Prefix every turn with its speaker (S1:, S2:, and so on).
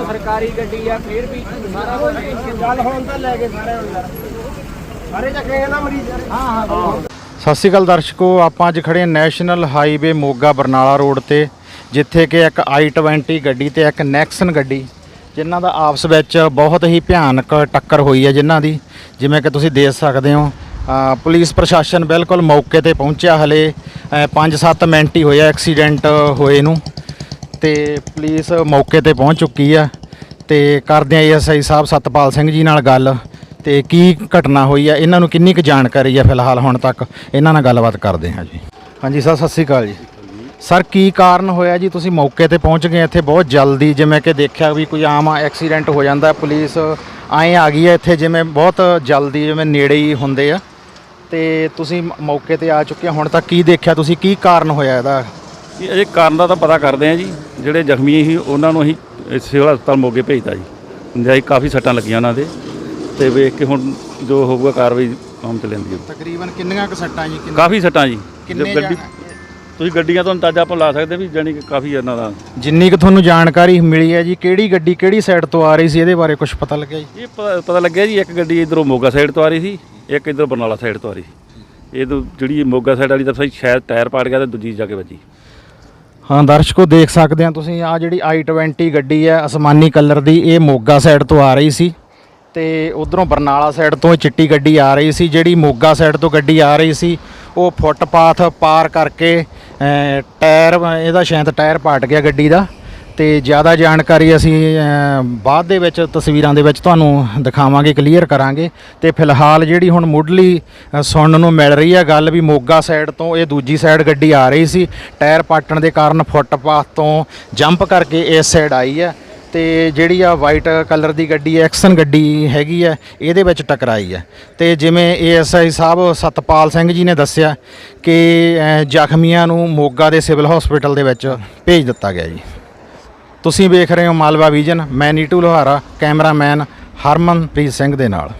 S1: ਸਰਕਾਰੀ ਗੱਡੀ ਆ ਫਿਰ ਵੀ ਸਾਰਾ
S2: ਚੱਲ ਹੁਣ ਤਾਂ ਲੈ ਕੇ ਸਾਰੇ ਅੰਦਰ। ਸਾਰੇ ਚੱਕੇ ਨਾ ਮਰੀਜ਼? ਹਾਂ ਹਾਂ
S3: ਸਤਿ ਸ਼੍ਰੀ ਅਕਾਲ ਦਰਸ਼ਕੋ ਆਪਾਂ ਅੱਜ ਖੜੇ ਹਾਂ national highway Moga Barnala road ਤੇ ਜਿੱਥੇ ਕਿ ਇੱਕ i20 ਗੱਡੀ ਤੇ ਇੱਕ ਨੈਕਸਨ ਗੱਡੀ ਜਿਨ੍ਹਾਂ ਦਾ ਆਪਸ ਵਿੱਚ ਬਹੁਤ ਹੀ ਭਿਆਨਕ ਟੱਕਰ ਹੋਈ ਹੈ ਜਿਨ੍ਹਾਂ ਦੀ, ਜਿਵੇਂ ਕਿ ਤੁਸੀਂ ਦੇਖ ਸਕਦੇ ਹੋ ਪੁਲਿਸ ਪ੍ਰਸ਼ਾਸਨ ਬਿਲਕੁਲ ਮੌਕੇ ਤੇ ਪਹੁੰਚਿਆ ਹਲੇ 5-7 ਮਿੰਟ ਹੀ ਹੋਇਆ ਐਕਸੀਡੈਂਟ ਹੋਏ ਨੂੰ, ਤੇ ਪੁਲਿਸ ਮੌਕੇ ਤੇ ਪਹੁੰਚ ਚੁੱਕੀ ਆ, ਤੇ ਕਰਦੇ ਆ ਐਸਆਈ ਸਾਹਿਬ ਸਤਪਾਲ ਸਿੰਘ ਜੀ ਨਾਲ ਗੱਲ, ਤੇ ਕੀ ਘਟਨਾ ਹੋਈ ਆ, ਇਹਨਾਂ ਨੂੰ ਕਿੰਨੀ ਕੁ ਜਾਣਕਾਰੀ ਆ ਫਿਲਹਾਲ ਹੁਣ ਤੱਕ, ਇਹਨਾਂ ਨਾਲ ਗੱਲਬਾਤ ਕਰਦੇ ਹਾਂ ਜੀ। ਹਾਂਜੀ, ਸਰ, ਸਤਿ ਸ਼੍ਰੀ ਅਕਾਲ ਜੀ। ਸਰ ਕੀ ਕਾਰਨ ਹੋਇਆ ਜੀ? ਤੁਸੀਂ ਮੌਕੇ ਤੇ ਪਹੁੰਚ ਗਏ ਇੱਥੇ ਬਹੁਤ ਜਲਦੀ ਜਿਵੇਂ ਕਿ ਦੇਖਿਆ ਵੀ ਕੋਈ ਆਮ ਐਕਸੀਡੈਂਟ ਹੋ ਜਾਂਦਾ ਪੁਲਿਸ ਆਏ ਆ ਗਈ ਹੈ ਇੱਥੇ ਜਿਵੇਂ ਬਹੁਤ ਜਲਦੀ ਜਿਵੇਂ ਨੇੜੇ ਹੀ ਹੁੰਦੇ ਆ। ਤੇ ਤੁਸੀਂ ਮੌਕੇ ਤੇ ਆ ਚੁੱਕੇ ਹੁਣ ਤੱਕ ਕੀ ਦੇਖਿਆ? ਤੁਸੀਂ ਕੀ ਕਾਰਨ ਹੋਇਆ ਇਹਦਾ?
S4: ਇਹ ਅਜੇ ਕਾਰਨ ਦਾ ਤਾਂ ਪਤਾ ਕਰਦੇ ਆ ਜੀ ਜਿਹੜੇ ਜ਼ਖਮੀ ਸੀ ਉਹਨਾਂ ਨੂੰ ਅਸੀਂ ਸਿਵਲ ਹਸਪਤਾਲ ਮੋਗੇ ਭੇਜਤਾ ਜੀ। ਜਾਈ ਕਾਫੀ ਸੱਟਾਂ ਲੱਗੀਆਂ ਉਹਨਾਂ ਦੇ ਤੇ ਵੇਖ ਕੇ ਹੁਣ ਜੋ ਹੋਊਗਾ ਕਾਰਵਾਈ ਆਮ ਚ ਲੈਂਦੀ ਹੈ।
S3: ਤਕਰੀਬਨ ਕਿੰਨੀਆਂ ਕੁ ਸੱਟਾਂ ਜੀ ਕਿੰਨੇ-
S4: ਕਾਫੀ ਸੱਟਾਂ ਜੀ
S3: ਕਿੰਨੇ
S4: ਜੋ ਗੱਡੀ ਤੁਸੀਂ ਗੱਡੀਆਂ ਤੋਂ ਅੰਦਾਜ਼ਾ ਆਪਾਂ ਲਾ ਸਕਦੇ ਵੀ ਜਾਣੀ ਕਿ ਕਾਫੀ ਇਹਨਾਂ ਦਾ।
S3: ਜਿੰਨੀ ਕੁ ਤੁਹਾਨੂੰ ਜਾਣਕਾਰੀ ਮਿਲੀ ਹੈ ਜੀ ਕਿਹੜੀ ਗੱਡੀ ਕਿਹੜੀ ਸਾਈਡ ਤੋਂ ਆ ਰਹੀ ਸੀ ਇਹਦੇ ਬਾਰੇ ਕੁਝ ਪਤਾ ਲੱਗਿਆ ਜੀ?
S4: ਇਹ ਪ- ਪਤਾ ਲੱਗਿਆ ਜੀ ਇੱਕ ਗੱਡੀ ਇਧਰੋਂ ਮੋਗਾ ਸਾਈਡ ਤੋਂ ਆ ਰਹੀ ਸੀ ਇੱਕ ਇਧਰੋਂ ਬਰਨਾਲਾ ਸਾਈਡ ਤੋਂ ਆ ਰਹੀ ਸੀ। ਇਹ ਤੋਂ ਜਿਹੜੀ ਮੋਗਾ ਸਾਈਡ ਵਾਲੀ ਤਾਂ ਸਹੀ ਸ਼ਾਇਦ ਟਾਇਰ ਪਾੜ ਗਿਆ ਤੇ ਦੂਜੀ ਜਾ ਕੇ ਵੱਜੀ।
S3: ਹਾਂ ਦਰਸ਼ਕੋ ਦੇਖ ਸਕਦੇ ਆ ਤੁਸੀਂ ਆ ਜਿਹੜੀ i20 ਗੱਡੀ ਹੈ ਅਸਮਾਨੀ ਕਲਰ ਦੀ ਇਹ ਮੋਗਾ ਸਾਈਡ ਤੋਂ ਆ ਰਹੀ ਸੀ। ਤੇ ਉਧਰੋਂ ਬਰਨਾਲਾ ਸਾਈਡ ਤੋਂ ਇਹ ਚਿੱਟੀ ਗੱਡੀ ਆ ਰਹੀ ਸੀ, ਜਿਹੜੀ ਮੋਗਾ ਸਾਈਡ ਤੋਂ ਗੱਡੀ ਆ ਰਹੀ ਸੀ, ਉਹ ਫੁੱਟਪਾਥ ਪਾਰ ਕਰਕੇ ਟਾਇਰ, ਇਹਦਾ ਸ਼ਾਇਦ ਟਾਇਰ ਪਾਟ ਗਿਆ ਗੱਡੀ ਦਾ, ਤੇ ਜ਼ਿਆਦਾ ਜਾਣਕਾਰੀ ਅਸੀਂ ਬਾਅਦ ਦੇ ਵਿੱਚ ਤਸਵੀਰਾਂ ਦੇ ਵਿੱਚ ਤੁਹਾਨੂੰ ਦਿਖਾਵਾਂਗੇ ਕਲੀਅਰ ਕਰਾਂਗੇ, ਤੇ ਫਿਲਹਾਲ ਜਿਹੜੀ ਹੁਣ ਮੁੱਢਲੀ ਸੁਣਨ ਨੂੰ ਮਿਲ ਰਹੀ ਹੈ ਗੱਲ ਵੀ ਮੋਗਾ ਸਾਈਡ ਤੋਂ ਇਹ ਦੂਜੀ ਸਾਈਡ ਗੱਡੀ ਆ ਰਹੀ ਸੀ, ਟਾਇਰ ਪਾਟਣ ਦੇ ਕਾਰਨ ਫੁੱਟਪਾਥ ਤੋਂ ਜੰਪ ਕਰਕੇ ਇਸ ਸਾਈਡ ਆਈ ਹੈ ਤੇ ਜਿਹੜੀ ਆ ਵਾਈਟ ਕਲਰ ਦੀ ਗੱਡੀ ਐਕਸਨ ਗੱਡੀ ਹੈਗੀ ਹੈ, ਇਹਦੇ ਵਿੱਚ ਟਕਰਾਈ ਹੈ। ਤੇ ਜਿਵੇਂ ਏਐਸਆਈ ਸਾਹਿਬ ਸਤਪਾਲ ਸਿੰਘ ਜੀ ਨੇ ਦੱਸਿਆ ਕਿ ਜ਼ਖਮੀਆਂ ਨੂੰ ਮੋਗਾ ਦੇ ਸਿਵਲ ਹਸਪੀਟਲ ਦੇ ਵਿੱਚ ਭੇਜ ਦਿੱਤਾ ਗਿਆ ਜੀ। ਤੁਸੀਂ ਵੇਖ ਰਹੇ ਹੋ ਮਾਲਵਾ ਵਿਜ਼ਨ, ਮੈਂ ਨੀਟੂ ਲੋਹਾਰਾ, ਕੈਮਰਾਮੈਨ ਹਰਮਨਪ੍ਰੀਤ ਸਿੰਘ ਦੇ ਨਾਲ।